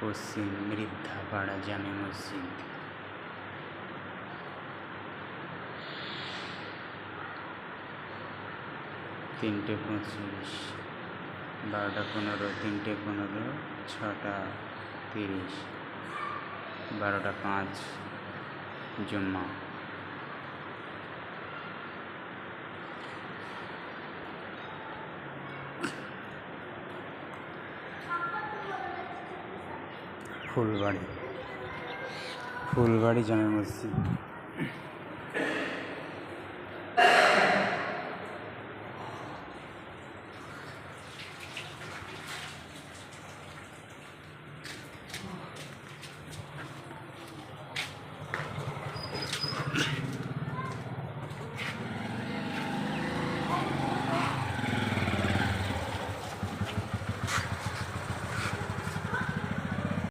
পশ্চিম মৃদ্ধাপাড়া জামে মসজিদ। তিনটে পঁচিশ, বারোটা পনেরো, তিনটে পনেরো, ছটা তিরিশ, বারোটা পাঁচ, জুম্মা। ফুলবাড়ি। ফুলবাড়ি জামে মসজিদ